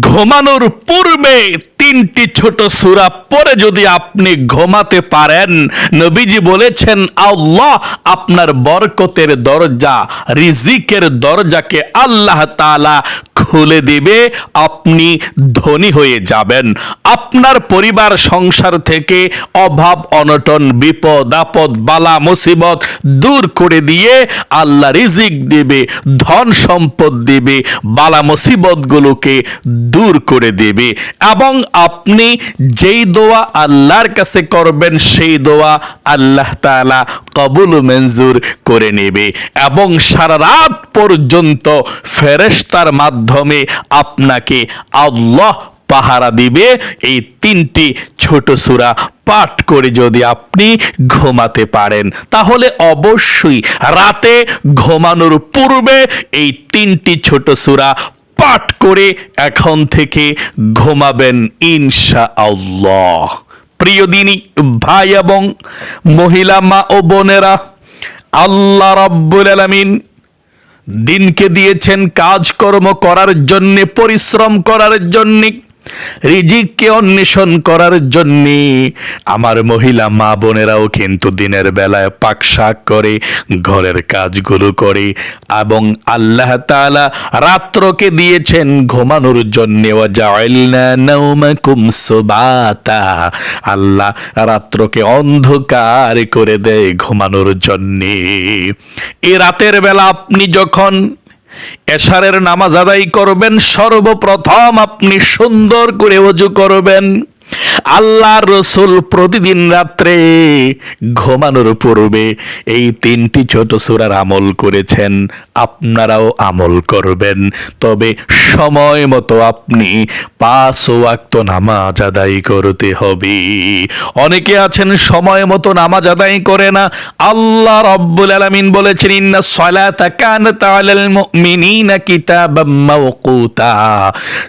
ঘুমানোর পূর্বে তিনটি ছোট সূরা পরে যদি আপনি ঘুমাতে পারেন, নবীজি বলেছেন, আল্লাহ আপনার বরকতের দরজা, রিজিকের দরজাকে আল্লাহ তাআলা খুলে দিবে, আপনি ধনী হয়ে যাবেন। আপনার পরিবার, সংসার থেকে অভাব, অনটন, বিপদ, আপদ, বালা, মুসিবত দূর করে দিয়ে আল্লাহ রিজিক দিবে, ধন সম্পদ দিবে, বালা, মুসিবতগুলোকে দূর করে দেবে এবং আপনি যেই দোয়া আল্লাহর কাছে করবেন, সেই দোয়া আল্লাহ তাআলা কবুল মঞ্জুর করে নেবে। এবং সারা রাত পর্যন্ত ফেরেশতার মাধ্যমে আপনাকে আল্লাহ পাহারা দিবে। এই তিনটি ছোট সূরা পাঠ করে যদি আপনি ঘুমাতে পারেন, তাহলে অবশ্যই রাতে ঘুমানোর পূর্বে এই তিনটি ছোট সূরা পাঠ করে এখন থেকে ঘুমাবেন ইনশা আল্লাহ প্রিয় দিনী, ভাই এবং মহিলা, মা ও বোনেরা, আল্লাহ রাব্বুল আলামিন দিনকে দিয়েছেন কাজকর্ম করার জন্যে, পরিশ্রম করার জন্যে রিজিককে অন্বেষণ করার জন্যে আমার মহিলা মা বোনেরাও কিন্তু দিনের বেলায় পাক শাক করে, ঘরের কাজগুলো করে এবং আল্লাহ তাআলা রাত্রকে দিয়েছেন ঘুমানোর জন্যে আল্লাহ রাত্রকে অন্ধকার করে দেয় ঘুমানোর জন্যে। এ রাতের বেলা আপনি যখন এশারের নামাজ আদায় করবেন সর্বপ্রথম আপনি সুন্দর করে অজু করবেন। আল্লাহর রসুল প্রতিদিন রাত্রে ঘুমানোর পূর্বে এই তিনটি ছোট সূরার আমল করেছেন। আপনারাও আমল করবেন। তবে সময় মতো আপনি পাঁচ ওয়াক্ত নামাজ আদায় করতে হবে। অনেকে আছেন, সময় মতো নামাজ আদায় করে না। আল্লাহ রব্বুল আলামিন বলেছেন, ইন্না সালাতা কানাত আলাল মুমিনিনা কিতাবাম মাওকুতা।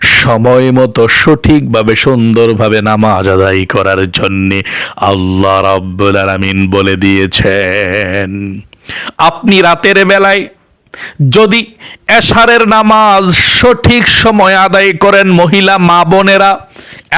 সময় মতো সঠিকভাবে, সুন্দরভাবে নামাজ আদায় করার জন্যে আল্লাহ রব্বুল আলামিন বলে দিয়েছেন। আপনি রাতের বেলায় যদি এশারের নামাজ সঠিক সময় আদায় করেন, মহিলা মা বোনেরা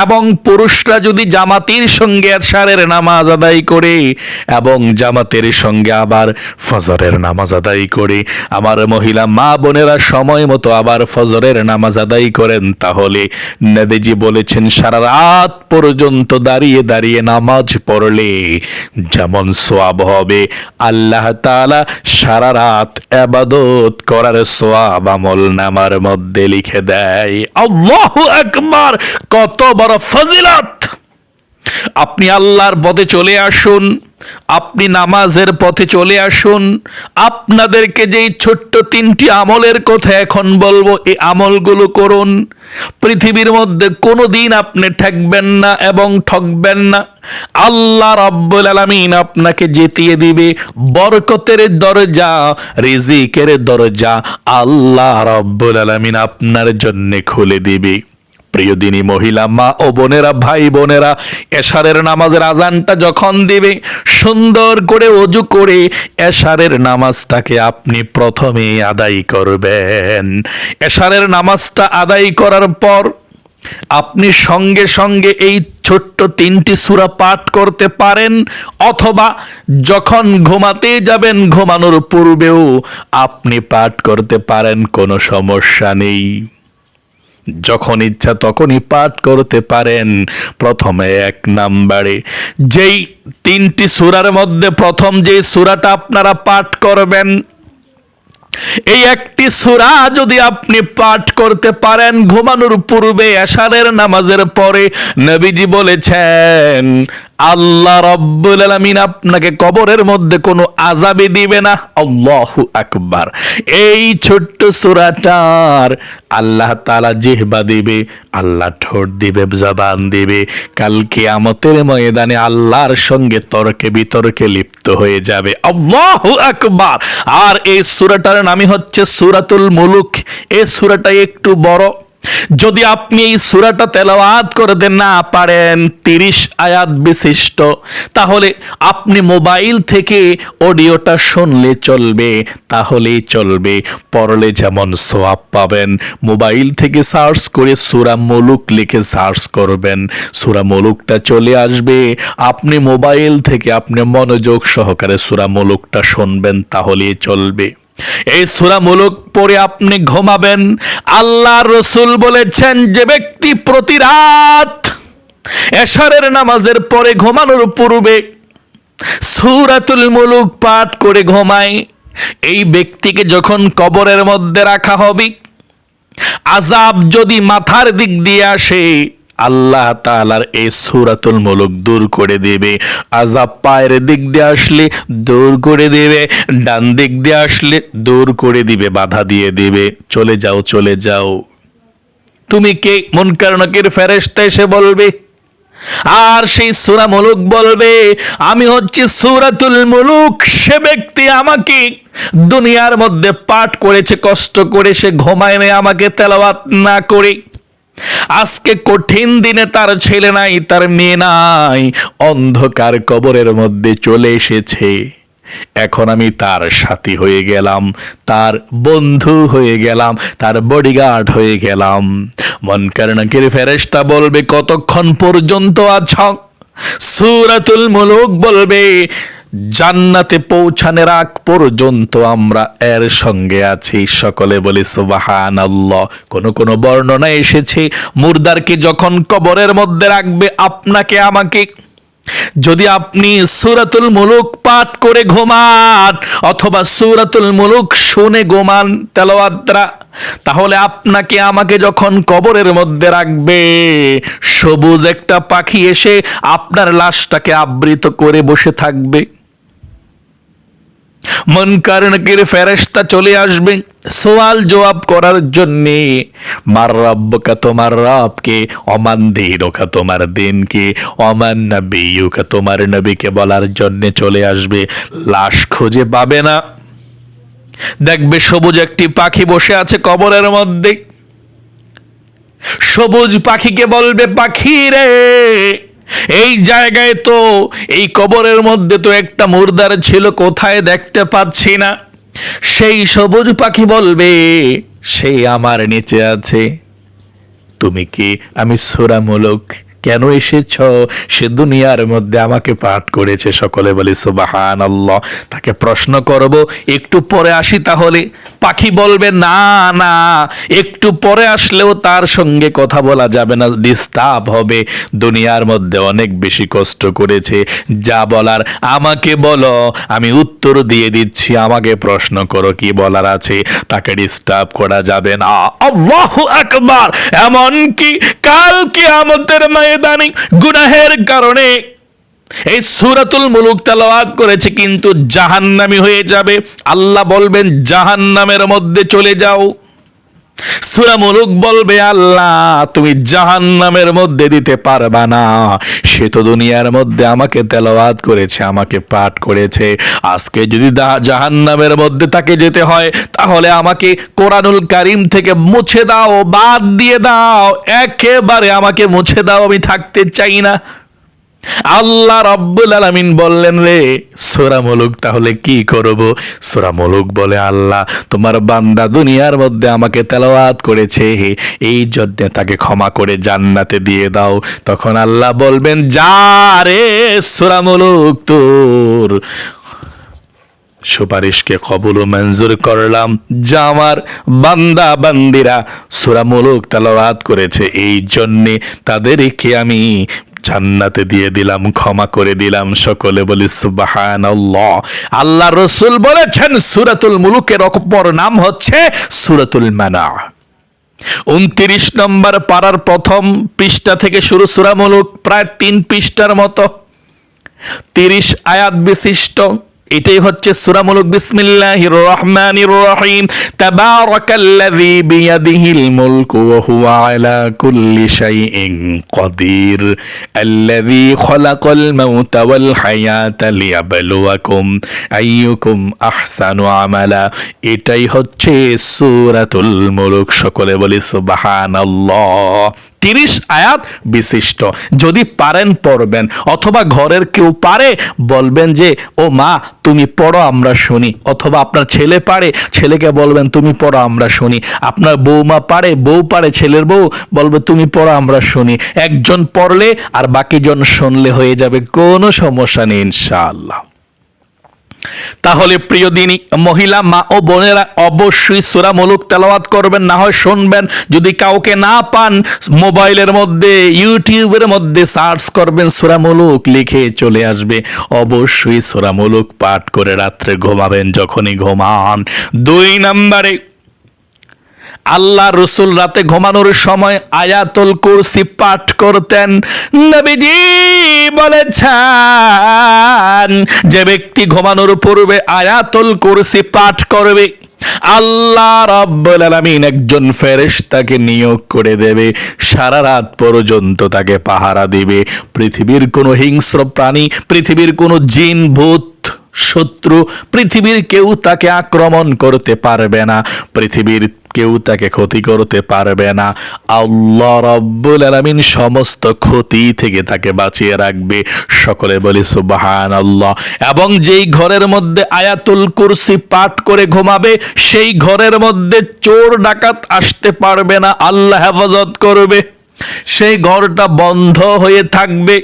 এবং পুরুষরা যদি জামাতির সঙ্গে এশারের নামাজ আদায় করে এবং জামাতের সঙ্গে আবার ফজরের নামাজ আদায় করে, আমার মহিলা মা বোনেরা সময় মতো আবার ফজরের নামাজ আদায় করেন, তাহলে নবীজি বলেছেন, সারা রাত পর্যন্ত দাঁড়িয়ে দাঁড়িয়ে নামাজ পড়লে যেমন সোয়াব হবে। আল্লাহ তাআলা সারা রাত আবাদত করার সোয়াব আমল নামার মধ্যে লিখে দেয়। আল্লাহু আকবার! কত বড় ফজিলত। আপনি আল্লাহর পথে চলে আসুন, আপনি নামাজের পথে চলে আসুন। আপনাদেরকে যেই ছোট্ট তিনটি আমলের কথা এখন বলব, এই আমলগুলো করুন। পৃথিবীর মধ্যে কোনো দিন আপনি ঠকবেন না এবং ঠকবেন না। আল্লাহ রব্বুল আলামিন আপনাকে জিতিয়ে দিবে বরকতের দরজা, রিজিকের দরজা আল্লাহ রব্বুল আলামিন আপনার জন্য খুলে দিবে। প্রিয় দিনী মহিলা, মা ও বোনেরা, ভাই বোনেরা, এশারের নামাজের আজানটা যখন দিবে, সুন্দর করে অজু করে এশারের নামাজটাকে আপনি প্রথমে আদায় করবেন। এশারের নামাজটা আদায় করার পর আপনি সঙ্গে সঙ্গে এই ছোট্ট তিনটি সূরা পাঠ করতে পারেন, অথবা যখন ঘুমাতে যাবেন, ঘুমানোর পূর্বেও আপনি পাঠ করতে পারেন, কোনো সমস্যা নেই। যখন ইচ্ছা তখনই পাঠ করতে পারেন প্রথমে এক নাম্বারে। যেই তিনটি সুরার মধ্যে প্রথম যে সুরাটা আপনারা পাঠ করবেন, এই একটি সুরা যদি আপনি পাঠ করতে পারেন, ঘুমানোর পূর্বে এশারের নামাজের পরে নবীজি বলেছেন আল্লাহ রব্বুল আলামিন আপনাকে কবরের মধ্যে কোনো আজাবে দিবে না। আল্লাহু আকবার। এই ছোট্ট সূরাটার আল্লাহ তাআলা জিহবা দিবে, আল্লাহ ঠোঁট দিবে, জবান দিবে। কালকে আমতের ময়দানে আল্লাহর সঙ্গে তর্কে বিতর্কে লিপ্ত হয়ে যাবে। আল্লাহু আকবার। আর এই সূরাটার নামই হচ্ছে সূরাতুল মুলুক। এই সূরাটা একটু বড়। যদি আপনি এই সুরাটা তেলাওয়াত করতে না পারেন, তিরিশ আয়াত বিশিষ্ট। তাহলে আপনি মোবাইল থেকে অডিওটা শুনলে চলবে, তাহলেই চলবে। পড়লে যেমন সোয়াব পাবেন। মোবাইল থেকে সার্চ করে সুরা মুলুক লিখে সার্চ করবেন। সুরা মুলুকটা চলে আসবে। আপনি মোবাইল থেকে আপনি মনোযোগ সহকারে সুরা মুলুকটা শুনবেন, তাহলেই চলবে। এই সুরা মুলুক পরে আপনি ঘুমাবেন। আল্লাহ রসুল বলেছেন, যে ব্যক্তি প্রতি রাত এশারের নামাজের পরে ঘুমানোর পূর্বে সুরাতুল মুলুক পাঠ করে ঘুমায়। এই ব্যক্তিকে যখন কবরের মধ্যে রাখা হবে আজাব যদি মাথার দিক দিয়ে আসে আল্লাহ তাআলার এই সুরাতুল মুলুক দূর করে দেবে। আজাব পায়ের দিক দিয়ে আসলে দূর করে দেবে, ডান দিক দিয়ে আসলে দূর করে দিবে, বাধা দিয়ে দেবে। চলে যাও চলে যাও। তুমি কে? মন কারণকের ফেরেশতা এসে বলবে। আর সেই সুরা মুলুক বলবে, আমি হচ্ছি সুরাতুল মুলুক, সে ব্যক্তি আমাকে দুনিয়ার মধ্যে পাঠ করেছে, কষ্ট করে সে ঘুমায় নেই, আমাকে তেলাওয়াত না করে। আজকে কঠিন দিনে তার ছেলে নাই, তার মেয়ে নাই। অন্ধকার কবরের মধ্যে চলে এসেছে। এখন আমি তার সাথী হয়ে গেলাম, তার বন্ধু হয়ে গেলাম, তার বডিগার্ড হয়ে গেলাম। মন কারণকের ফেরেস্তা বলবে, কতক্ষণ পর্যন্ত আছ? সুরাতুল মুলুক বলবে জান্নাতে পৌঁছানোর আগ পর্যন্ত আমরা এর সঙ্গে আছি। সকলে বলি সুবাহান আল্লাহ কোন কোন বর্ণনা এসেছে, মুর্দারকে যখন কবরের মধ্যে রাখবে, আপনাকে আমাকে, যদি আপনি সুরাতুল মুলুক পাঠ করে ঘুমান, অথবা সুরাতুল মুলুক শুনে ঘুমান তেলাওয়াতরা, তাহলে আপনাকে আমাকে যখন কবরের মধ্যে রাখবে, সবুজ একটা পাখি এসে আপনার লাশটাকে আবৃত করে বসে থাকবে। মন কারণকের ফেরেস্তা চলে আসবে। সওয়াল জবাব করার জন্যে, মার রব্বকা, তোমার রবকে অমান দিনকা, তোমার দিনকে অমান নবীকা তোমার নবীকে বলার জন্যে চলে আসবে। লাশ খুঁজে পাবে না। দেখবে সবুজ একটি পাখি বসে আছে কবরের মধ্যে। সবুজ পাখিকে বলবে, পাখি রে এই জায়গায় তো, এই কবরের মধ্যে তো একটা মুর্দার ছিল, কোথায় দেখতে পাচ্ছি না। সেই সবুজ পাখি বলবে সেই আমার নিচে আছে। তুমি কি আমি সোরামূলক? কেন এসেছ? সে দুনিয়ার মধ্যে আমাকে পাঠ করেছে সকলে বলে সুবাহান আল্লাহ তাকে প্রশ্ন করব, একটু পরে আসি তাহলে? পাখি বলবে, না না। একটু পরে আসলেও তার সঙ্গে কথা বলা যাবে না ডিস্টার্ব হবে। দুনিয়ার মধ্যে অনেক বেশি কষ্ট করেছে। যা বলার আমাকে বলো, আমি উত্তর দিয়ে দিচ্ছি। আমাকে প্রশ্ন করো, কি বলার আছে? তাকে ডিস্টার্ব করা যাবে না। আল্লাহু আকবার! এমন কি কাল কিয়ামতের ময়দানে গুনাহের কারণে। এই সুরাতুল মুলুক তেলাওয়াত করেছে কিন্তু জাহান্নামি হয়ে যাবে। আল্লাহ বলবেন, জাহান্নামের মধ্যে চলে যাও। সুরা মুলুক বলবে, আল্লাহ, তুমি জাহান্নামের মধ্যে দিতে পারবা না। সে তো দুনিয়ার মধ্যে আমাকে তেলাওয়াত করেছে, আমাকে পাঠ করেছে। আজকে যদি দা- জাহান্নামের মধ্যে তাকে যেতে হয়, তাহলে আমাকে কোরআনুল কারিম থেকে মুছে দাও, বাদ দিয়ে দাও। একেবারে আমাকে মুছে দাও, আমি থাকতে চাই না। আল্লাহ রব্বুল আলামিন বললেন রে, সোরা মুলুক তাহলে কি করব? সোরা বলে আল্লাহ, তোমার বান্দা দুনিয়ার মধ্যে আমাকে তেলাওয়াত করেছে এই জন্য তাকে ক্ষমা করে জান্নাতে দিয়ে দাও। তখন আল্লাহ বলবেন, যা রে সোরা তোর। সুপারিশকে কবুল ও মঞ্জুর করলাম, যা আমার বান্দা বান্দিরা সুরামূলক তালাওয়াত করেছে, এই জন্যে তাদেরকে আমি জান্নাতে দিয়ে দিলাম, ক্ষমা করে দিলাম সকলে বলি সুবাহান আল্লাহ রসুল বলেছেন, সুরাতুল মুলুকের অপর নাম হচ্ছে সুরাতুল মানা। উনত্রিশ নম্বর পাড়ার প্রথম পৃষ্ঠা থেকে শুরু সুরামুলুক প্রায় তিন পৃষ্ঠার মতো। তিরিশ আয়াত বিশিষ্ট। এটাই হচ্ছে সূরামুলক বিসমিল্লাহির রহমানির রহিম তাবারাকাল্লাযী বিয়াদিহিল মুলকু ওয়া হুয়া আলা কুল্লি শাইইন কাদির আল্লাযী খালাকাল মাউতা ওয়াল হায়াতা লিয়াবলুয়াকুম আইয়ুকুম আহসানু আমালা। এটাই হচ্ছে সূরাতুল মুলক। সকলে বলি সুবহানাল্লাহ। তিরিশ আয়াত বিশিষ্ট। যদি পারেন, পড়বেন। অথবা ঘরের কেউ পারে, বলবেন যে, ও মা, তুমি পড়ো, আমরা শুনি। অথবা আপনার ছেলে পারে, ছেলেকে বলবেন, তুমি পড়ো, আমরা শুনি। আপনার বৌমা পারে, বউ পারে, ছেলের বউ বলবে, তুমি পড়ো, আমরা শুনি। একজন পড়লে আর বাকিজন শুনলে হয়ে যাবে, কোনো সমস্যা নেই, ইনশাআল্লাহ। তাহলে প্রিয় দিনী, মহিলা, মা ও বোনেরা অবশ্যই সুরা মুলুক তেলাওয়াত করবেন, না হয় শুনবেন। যদি কাউকে না পান, মোবাইলের মধ্যে, ইউটিউবের মধ্যে সার্চ করবেন, সুরা মুলুক লিখে চলে আসবে। অবশ্যই সুরা মুলুক পাঠ করে রাত্রে ঘুমাবেন, যখনই ঘুমান। দুই নম্বরে আল্লাহ রসুল রাতে ঘুমানোর সময় আয়াতুল কুরসি পাঠ করতেন। নবীজি বলেছেন, যে ব্যক্তি ঘুমানোর পূর্বে আয়াতুল কুরসি পাঠ করবে, আল্লাহ রাব্বুল আলামিন একজন ফেরেশতাকে নিয়োগ করে দেবে, সারা রাত পর্যন্ত তাকে পাহারা দিবে। পৃথিবীর কোনো হিংস্র প্রাণী, পৃথিবীর কোনো জিন, ভূত, শত্রু, পৃথিবীর কেউ তাকে আক্রমণ করতে পারবে না। পৃথিবীর কেউ তাকে ক্ষতি করতে পারবে না। আল্লাহ রব্বুল আলামিন সমস্ত ক্ষতি থেকে তাকে বাঁচিয়ে রাখবে। সকলে বলি সুবাহান আল্লাহ এবং যেই ঘরের মধ্যে আয়াতুল কুরসি পাঠ করে ঘুমাবে, সেই ঘরের মধ্যে চোর ডাকাত আসতে পারবে না। আল্লাহ হেফাজত করবে। সেই ঘরটা বন্ধ হয়ে থাকবে।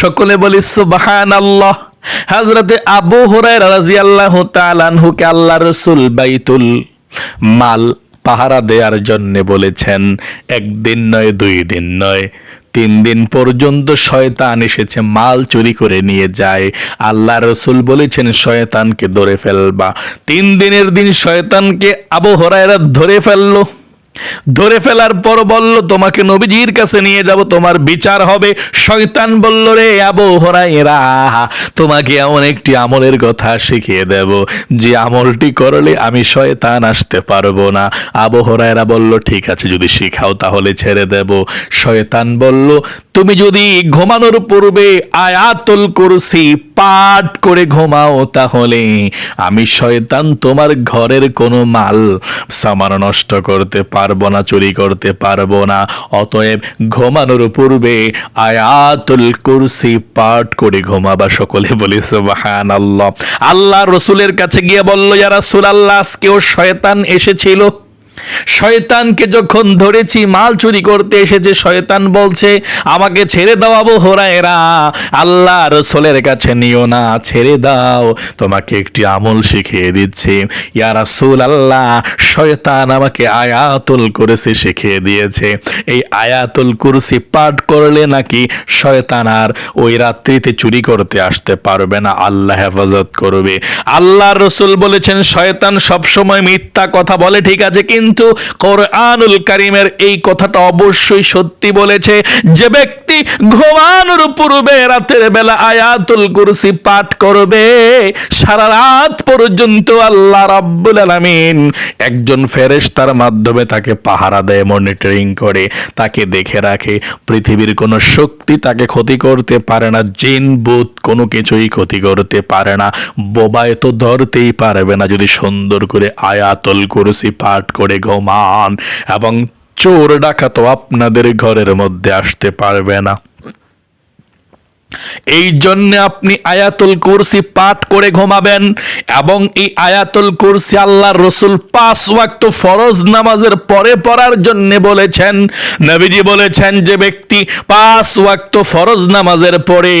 সকলে বলি সুবাহান আল্লাহ হাজরতে আবু হুরায়রা রাদিয়াল্লাহু তাআলা আনহুকে আল্লাহ রসুল বাইতুল মাল পাহারা দেওয়ার জন্য বলেছেন, একদিন নয়, দুই দিন নয়। তিন দিন পর্যন্ত শয়তান এসেছে, মাল চুরি করে নিয়ে যায়। আল্লাহ রসুল বলেছেন, শয়তানকে ধরে ফেলবা। তিন দিনের দিন শয়তানকে আবহরায়রা ধরে ফেলল। ধরে ফেলার পর বলল, তোমাকে নবীজির কাছে নিয়ে যাব, তোমার বিচার হবে। শয়তান বলল, রে আবু হরাইরা তোমাকে এমন একটি আমলের কথা শিখিয়ে দেব, যে আমলটি করলে আমি শয়তান আসতে পারব না। আবু হরাইরা বলল, ঠিক আছে, যদি শিখাও তাহলে ছেড়ে দেব। শয়তান বলল, তুমি যদি ঘুমানোর পূর্বে আয়াতুল কুরসি পাঠ করে ঘুমাও তাহলে আমি শয়তান তোমার ঘরের কোনো মাল সামান নষ্ট করতে পারব না, চুরি করতে পারব না। অতএব ঘুমানোর পূর্বে আয়াতুল কুরসি পাঠ করে ঘুমাবা সকলে বলি সুবাহান আল্লাহ আল্লাহ রসুলের কাছে গিয়ে বলল, ইয়া রাসূল আল্লাহ আজকেও শয়তান এসেছিল। শয়তানকে যখন ধরেছি, মাল চুরি করতে এসেছে, শয়তান বলছে, আমাকে ছেড়ে দাও আবু হোরায়রা। আল্লাহ রসুলের কাছে নিও না, ছেড়ে দাও। তোমাকে একটি আমল শিখিয়ে দিচ্ছে। ইয়া আল্লাহ শয়তান আমাকে আয়াতুল কুরসি শিখিয়ে দিয়েছে। এই আয়াতুল কুরসি পাঠ করলে নাকি শয়তান আর ওই রাত্রিতে চুরি করতে আসতে পারবে না। আল্লাহ হেফাজত করবে। আল্লাহ রসুল বলেছেন, শয়তান সবসময় মিথ্যা কথা বলে, ঠিক আছে? কিন্তু কোরআনুল কারিমের এই কথাটা অবশ্যই সত্যি বলেছে যে ব্যক্তি ঘুমানোর পূর্বে রাতের বেলা আয়াতুল কুরসি পাঠ করবে, সারা রাত পর্যন্ত আল্লাহ রাব্বুল আলামিন একজন ফেরেশতার মাধ্যমে তাকে পাহারা দেয় মনিটরিং করে, তাকে দেখে রাখে। পৃথিবীর কোনো শক্তি তাকে ক্ষতি করতে পারে না, জিন বুত কোনো কিছুই ক্ষতি করতে পারে না। বোবায় তো ধরতেই পারবে না যদি সুন্দর করে আয়াতুল কুরসি পাঠ করে ঘুমান এবং চোর ডাকাত আপনাদের ঘরের মধ্যে আসতে পারবে না। এই জন্য আপনি আয়াতুল কুরসি পাঠ করে ঘুমাবেন এবং এই আয়াতুল কুরসি আল্লাহর রসুল পাঁচ ওয়াক্ত ফরজ নামাজের পরে পড়ার জন্য বলেছেন, নবীজি বলেছেন যে ব্যক্তি পাঁচ ওয়াক্ত ফরজ নামাজের পরে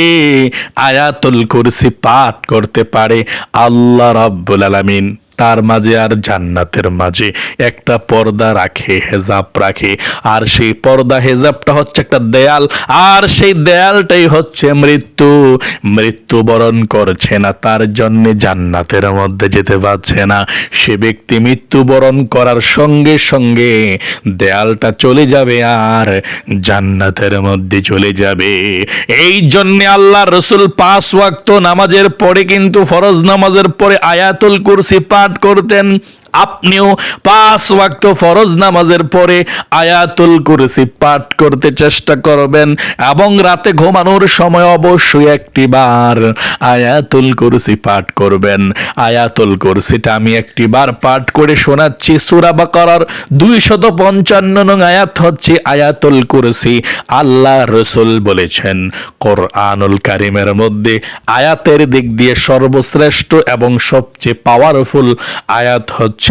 আয়াতুল কুরসি পাঠ করতে পারে। আল্লাহ রাব্বুল আলামিন তার মাঝে আর জান্নাতের মাঝে। একটা পর্দা রাখে, হেজাব রাখে। আর সেই পর্দা, হেজাবটা হচ্ছে একটা দেয়াল। আর সেই দেয়ালটাই হচ্ছে মৃত্যু। মৃত্যুবরণ করছে না, তার জন্য জান্নাতের মধ্যে যেতে পারছে না। সে ব্যক্তি মৃত্যুবরণ করার সঙ্গে সঙ্গে দেয়ালটা চলে যাবে আর জান্নাতের মধ্যে চলে যাবে। এই জন্য আল্লাহ রসুল পাঁচ ওয়াক্ত নামাজের পরে কিন্তু ফরজ নামাজের পরে আয়াতুল কুরসি পাঠ করতেন আপনিও পাঁচ ওয়াক্ত ফরজ নামাজের পরে আয়াতুল কুরসি পাঠ করতে চেষ্টা করবেন এবং রাতে ঘুমানোর সময় অবশ্যই একটি বার আয়াতুল কুরসি পাঠ করবেন। আয়াতুল কুরসিটা আমি একটি বার পাঠ করে শোনাচ্ছি। সুরা বাকারার দুইশত পঞ্চান্ন নং আয়াত হচ্ছে আয়াতুল কুরসি। আল্লাহ রসুল বলেছেন, কোরআনুল কারিমের মধ্যে আয়াতের দিক দিয়ে সর্বশ্রেষ্ঠ এবং সবচেয়ে পাওয়ারফুল আয়াত হচ্ছে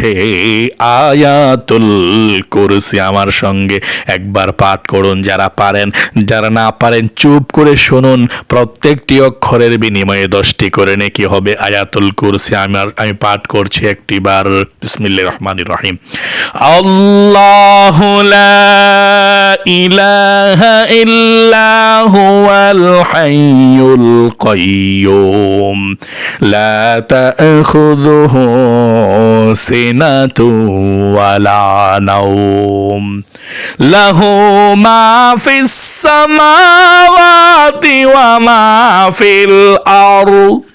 আয়াতুল কুরসি আমার সঙ্গে একবার পাঠ করুন, যারা পারেন, যারা না পারেন, চুপ করে শুনুন। প্রত্যেকটি অক্ষরের বিনিময়ে দশটি করে নাকি হবে আয়াতুল কুরসি। আমার আমি পাঠ করছি একটি বার। বিসমিল্লাহ রহমান রহিম। আল্লাহ ইলাহা ইল্লা হুয়াল হাইয়ুল কাইয়ুম। লা তাখুযুহু ওয়ালা নাওম লাহু মা ফিস সামাওয়াতি ওয়া মা ফিল আরদ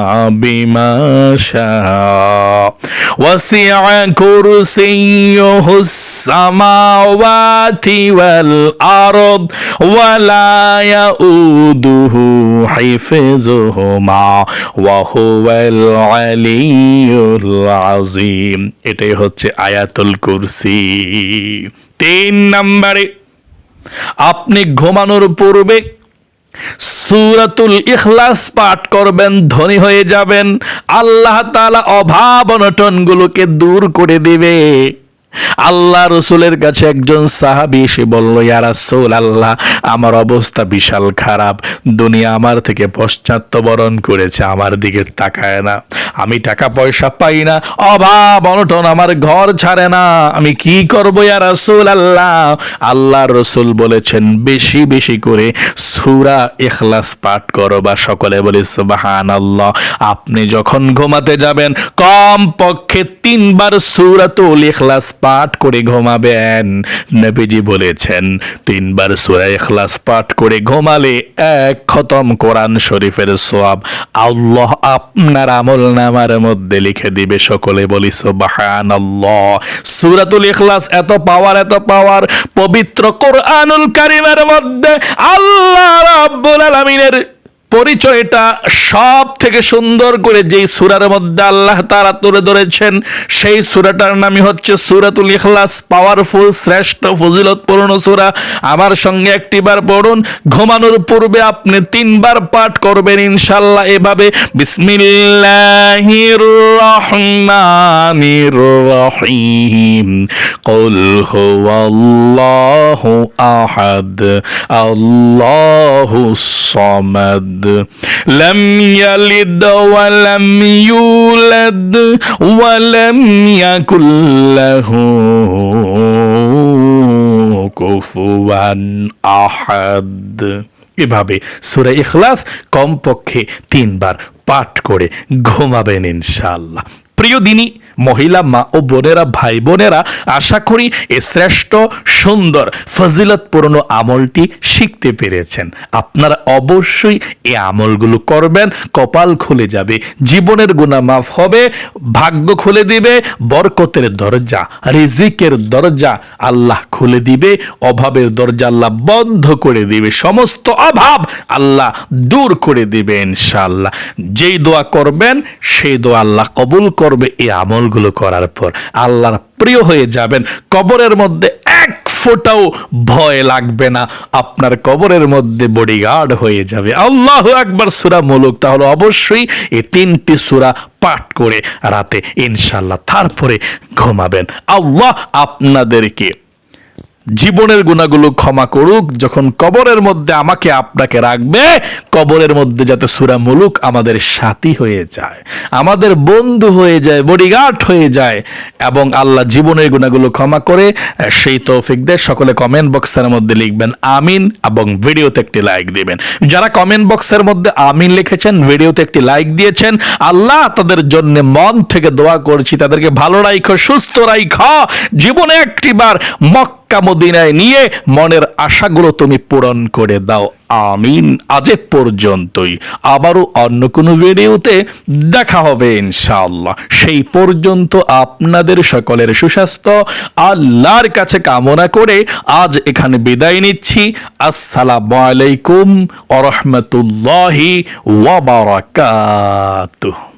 بما شاء وسع كرسيه السماوات والأرض ولا يؤوده حفظهما وهو العلي العظيم এটাই হচ্ছে আয়াতুল কুরসি তিন নম্বরে আপনি ঘুমানোর পূর্বে সুরাতুল ইখলাস পাঠ করবেন ধনী হয়ে যাবেন। আল্লাহ তাআলা অভাব অনটনগুলোকে দূর করে দিবে। আল্লাহ রসুলের কাছে একজন সাহাবি এসে বলল ইয়ারাসুল আল্লাহ আমার অবস্থা বিশাল খারাপ। দুনিয়া আমার থেকে পশ্চাত্যবরণ করেছে, আমার দিকে তাকায় না। আমি টাকা পয়সা পাই না, অভাব, অনটন আমার ঘর ছাড়ে না। আমি কি করব ইয়ারাসুল আল্লাহ আল্লাহ রসুল বলেছেন, বেশি বেশি করে সুরা এখলাস পাঠ করো বা সকলে বলি সুবাহান আল্লাহ আপনি যখন ঘুমাতে যাবেন কম পক্ষে তিনবার সুরাতুল ইখলাস পাঠ করে ঘুমাবেন। নবীজি বলেছেন, তিনবার সূরা ইখলাস পাঠ করে ঘুমালে এক খতম কোরআন শরীফের সোয়াব আল্লাহ আপনার আমল নামার মধ্যে লিখে দিবে। সকলে বলি, সুবহানাল্লাহ। সূরাতুল ইখলাস এত পাওয়ার এত পাওয়ার পবিত্র কোরআনুল কারীমের মধ্যে আল্লাহ রাব্বুল আলামিনের পরিচয়টা সব থেকে সুন্দর করে যেই সুরার মধ্যে আল্লাহ তারা তুলে ধরেছেন সেই সুরাটার নামই হচ্ছে সুরাতুল ইখলাস পাওয়ারফুল শ্রেষ্ঠ ফজিলতপূর্ণ সুরা আমার সঙ্গে একটিবার পড়ুন ঘুমানোর পূর্বে আপনি তিনবার পাঠ করবেন ইনশাল্লাহ এভাবে বিসমিল্লাহির রহমানির রহিম قل هو الله أحد الله الصمد لم يلد ولم يولد ولم يكن له কুফুয়ান আহাদ এভাবে সুরা ইখলাস কমপক্ষে তিনবার পাঠ করে ঘুমাবেন ইনশাআল্লাহ প্রিয় দিনী মহিলা মা ও বোনেরা, ভাই বোনেরা, আশা করি এ শ্রেষ্ঠ, সুন্দর, ফজিলতপূর্ণ আমলটি শিখতে পেরেছেন। আপনারা অবশ্যই এ আমলগুলো করবেন, কপাল খুলে যাবে, জীবনের গুণা মাফ হবে, ভাগ্য খুলে দিবে, বরকতের দরজা, রিজিকের দরজা আল্লাহ খুলে দিবে, অভাবের দরজা আল্লাহ বন্ধ করে দিবে, সমস্ত অভাব আল্লাহ দূর করে দিবে ইনশাআল্লাহ। যেই দোয়া করবেন, সেই দোয়া আল্লাহ কবুল করবে এই আমল আমলগুলো করার পর আল্লাহর প্রিয় হয়ে যাবেন। কবরের মধ্যে এক ফোটাও ভয় লাগবে না। আপনার কবরের মধ্যে বডিগার্ড হয়ে যাবে। আল্লাহ একবার সুরা মুলুক। তাহলে অবশ্যই এই তিনটি সুরা পাঠ করে রাতে ইনশাল্লাহ তারপরে ঘুমাবেন। আল্লাহ আপনাদেরকে জীবনের গুণাগুলো ক্ষমা করুক, যখন কবরের মধ্যে আমাকে আপনাকে রাখবে, কবরের মধ্যে যাতে সুরা মুলুক আমাদের সাথী হয়ে যায়, আমাদের বন্ধু হয়ে যায়, বডিগার্ড হয়ে যায়, এবং আল্লাহ জীবনের গুণাগুলো ক্ষমা করে, সেই তৌফিক দেয় সকলে কমেন্ট বক্সের মধ্যে লিখবেন, আমিন এবং ভিডিওতে একটি লাইক দিবেন। যারা কমেন্ট বক্সের মধ্যে আমিন লিখেছেন, ভিডিওতে একটি লাইক দিয়েছেন, আল্লাহ তাদের জন্য মন থেকে দোয়া করছি, তাদেরকে ভালো রাইখো, সুস্থ রাইখো। জীবনে একটিবার মক্কা মদিনায় নিয়ে মনের আশাগুলো তুমি পূরণ করে দাও। আমিন। আজ পর্যন্তই। আবারও অন্য কোনো ভিডিওতে দেখা হবে ইনশাআল্লাহ। সেই পর্যন্ত আপনাদের সকলের সুস্বাস্থ্য, আল্লাহর কাছে কামনা করে আজ এখানে বিদায় নিচ্ছি। আসসালামু আলাইকুম ওয়া রাহমাতুল্লাহি ওয়া বারাকাতুহু।